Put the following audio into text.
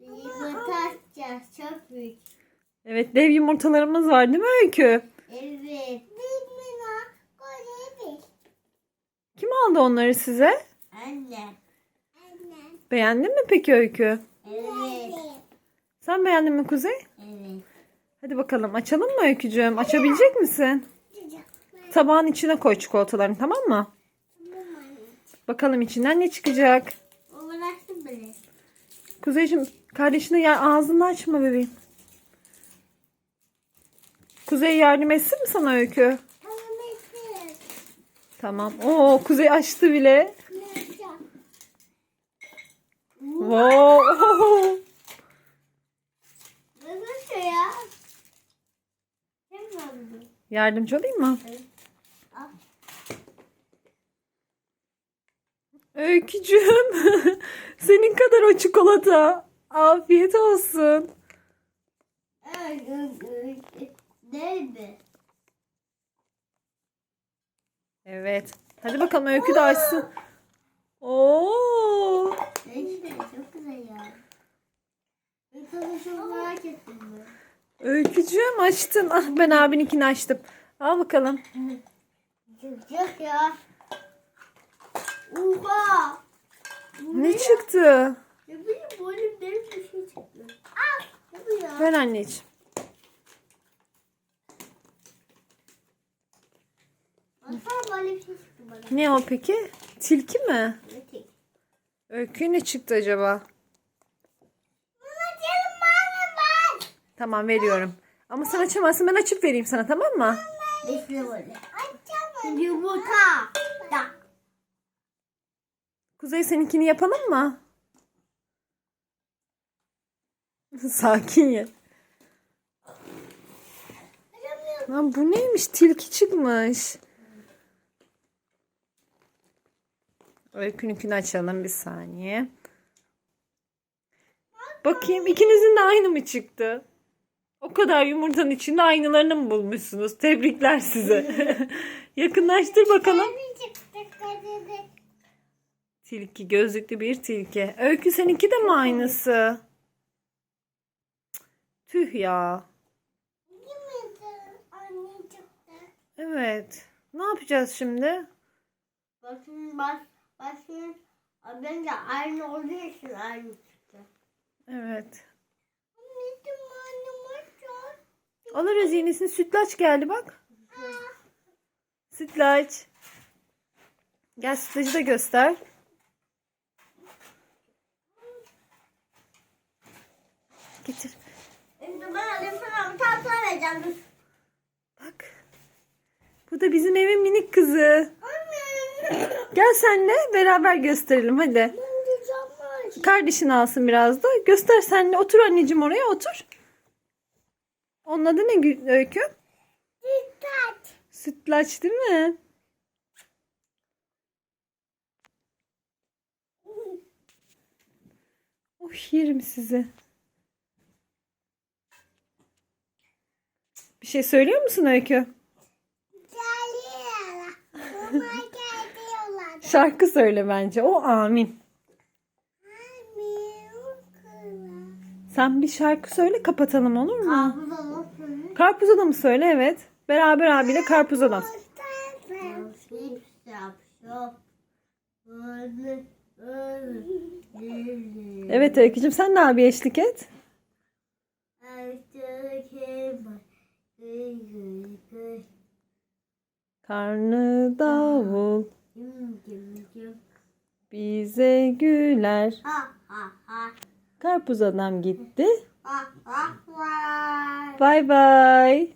Yumurta atacağız. Çok büyük. Evet dev yumurtalarımız var değil mi Öykü? Evet. Bir mina. Kocaman. Kim aldı onları size? Anne. Anne. Beğendin mi peki Öykü? Evet. Sen beğendin mi Kuzey? Evet. Hadi bakalım açalım mı Öykücüğüm? Açabilecek misin? Tabağın içine koy çikolatalarını tamam mı? Bakalım içinden ne çıkacak? Kuzeyciğim kardeşine ya ağzını açma bebeğim. Kuzey yardım etsin mi sana Öykü? Tamam ettim. Tamam. Oo Kuzey açtı bile. Wow. Nasıl şey ya? Yardımcı olayım mı? Al. Öykücüğüm. Senin kadar o çikolata. Afiyet olsun. Neydi? Evet. Hadi bakalım Öykü de açsın. Oo. Neydi? Çok güzel ya. Ben sana çok merak ettim ben. Öykücüğüm açtın. Ah ben abininkini açtım. Al bakalım. Çıkacak ya. Oha. Bu Ne çıktı? Ne bileyim böyle benim bir şey çıktı. Ah. Ne bu ya? Ver anneciğim. Baksana böyle bir şey çıktı bana. Ne o peki? Tilki mi? Ne tek? Öykü ne çıktı acaba? Canım bana. Tamam veriyorum. Ama sen açamazsın ben açıp vereyim sana tamam mı? Böyle. Yumurta. Kuzey seninkini yapalım mı? Sakin ye. Lan bu neymiş? Tilki çıkmış. Öykününkünü açalım bir saniye. Bakayım ikinizin de aynı mı çıktı? O kadar yumurtanın içinde aynılarını mı bulmuşsunuz? Tebrikler size. Yakınlaştır bakalım. Tilki, gözlüklü bir tilki. Öykü seninki de mi aynısı? Tüh ya. Evet. Ne yapacağız şimdi? Bakın bak. Bakın. Bence aynı olduğu için aynı çıktı. Evet. Alırız yenisini. Sütlaç geldi bak. Sütlaç. Gel sütlacı da göster. Getir. Şimdi ben bir tatlı vereceğim. Bak. Bu da bizim evin minik kızı. Anne. Gel senle beraber gösterelim hadi. Kardeşin alsın biraz da. Göster senle. Otur anneciğim oraya otur. Onun adı ne Öykü? Dikkat. Sütlaç değil mi? Oh yerim sizi. Bir şey söylüyor musun Öykü? Şarkı söyle bence. O amin. Sen bir şarkı söyle kapatalım olur mu? Karpuz alıp Karpuz adam söyle evet. Beraber abiyle karpuz adam. Evet Öykücüğüm sen de abi eşlik et. Karnı davul bize güler. Karpuz adam gitti. Bay bay.